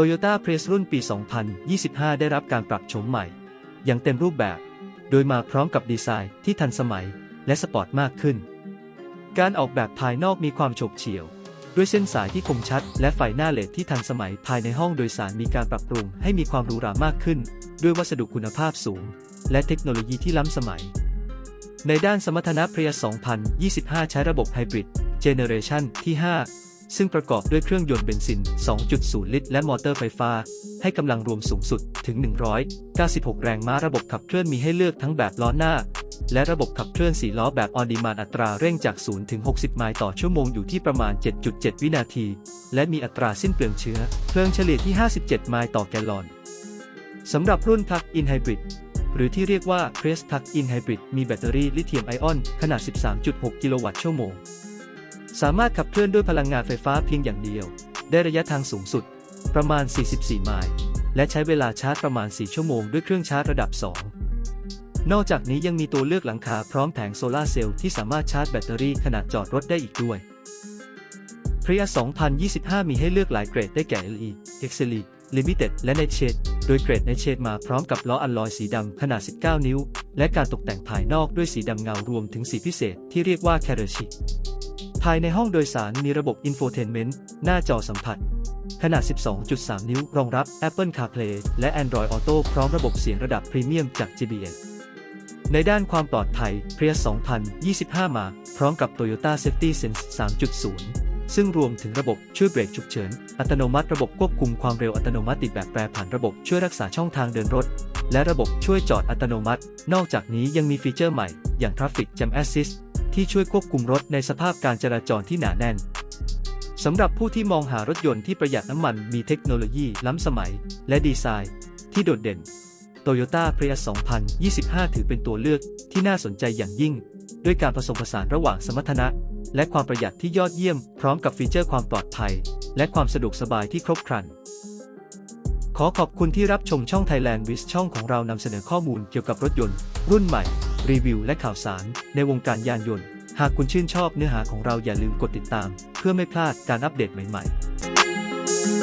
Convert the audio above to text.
Toyota Prius รุ่นปี 2025 ได้รับการปรับโฉมใหม่ อย่างเต็มรูปแบบ โดยมาพร้อมกับดีไซน์ที่ทันสมัยและสปอร์ตมากขึ้น การออกแบบภายนอกมีความโฉบเฉี่ยว ด้วยเส้นสายที่คมชัด และไฟหน้าเลดที่ทันสมัยภายในห้องโดยสารมีการปรับปรุงให้มีความหรูหรามากขึ้น ด้วยวัสดุคุณภาพสูง และเทคโนโลยีที่ล้ำสมัย ในด้านสมรรถนะ Prius 2025 ใช้ระบบไฮบริดเจเนเรชันที่ 5 ซึ่งประกอบด้วยเครื่องยนต์เบนซิน 2.0 ลิตร และมอเตอร์ไฟฟ้า ให้กำลังรวมสูงสุดถึง 196 แรงม้าระบบขับเคลื่อนมีให้เลือกทั้งแบบล้อหน้า และระบบขับเคลื่อน 4 ล้อแบบออนดีมานอัตราเร่งจาก 0 ถึง 60 ไมล์ต่อชั่วโมงอยู่ที่ประมาณ 7.7 วินาที และมีอัตราสิ้นเปลืองเชื้อ เพลิงเฉลี่ยที่ 57 ไมล์ต่อแกลลอนสำหรับรุ่น Plug-in Hybrid หรือที่เรียกว่า Crest Plug-in Hybrid มีแบตเตอรี่ลิเธียมไอออน ขนาด 13.6 กิโลวัตต์ชั่วโมง สามารถขับเคลื่อนด้วยพลังงานไฟฟ้าเพียงอย่างเดียว ได้ระยะทางสูงสุด ประมาณ 44 ไมล์ และใช้เวลาชาร์จประมาณ 4 ชั่วโมงด้วยเครื่องชาร์จระดับ 2 นอกจากนี้ยังมีตัวเลือกหลังคาพร้อมแผงโซลาเซลล์ที่สามารถชาร์จแบตเตอรี่ขณะจอดรถได้อีกด้วย Prius 2025 มีให้เลือกหลายเกรดได้แก่ LE, XLE, Limited และ Nightshade โดยเกรด Nightshade มาพร้อมกับล้ออัลลอยสีดำขนาด 19 นิ้ว และการตกแต่งภายนอกด้วยสีดำเงารวมถึงสีพิเศษที่เรียกว่า c a r a c h i ภายในห้องโดยสารมีระบบ Infotainment หน้าจอสัมผัส ขนาด 12.3 นิ้ว รองรับ Apple CarPlay และ Android Auto พร้อมระบบเสียงระดับพรีเมียมจาก JBL ในด้านความปลอดภัย Prius 2025 มา พร้อมกับ Toyota Safety Sense 3.0 ซึ่งรวมถึงระบบช่วยเบรกฉุกเฉิน อัตโนมัติระบบควบคุมความเร็วอัตโนมัติติดแบบแปรผันระบบช่วยรักษาช่องทางเดินรถ และระบบช่วยจอดอัตโนมัติ นอกจากนี้ยังมีฟีเจอร์ใหม่ อย่าง Traffic Jam Assist ที่ช่วยควบคุมรถในสภาพการจราจรที่หนาแน่นสำหรับผู้ที่มองหารถยนต์ที่ประหยัดน้ำมันมีเทคโนโลยีล้ำสมัย และดีไซน์ ที่โดดเด่น Toyota Prius 2025 ถือเป็นตัวเลือกที่น่าสนใจอย่างยิ่ง ด้วยการผสมผสานระหว่างสมรรถนะ และความประหยัดที่ยอดเยี่ยม พร้อมกับฟีเจอร์ความปลอดภัย และความสะดวกสบายที่ครบครัน ขอขอบคุณที่รับชมช่อง Thailand w i z ช่องของเรานำเสนอข้อมูลเกี่ยวกับรถยนต์ รุ่นใหม่รีวิว และข่าวสาร ในวงการยานยนต์ หากคุณชื่นชอบเนื้อหาของเราอย่าลืมกดติดตาม เพื่อไม่พลาดการอัปเดตใหม่ ๆ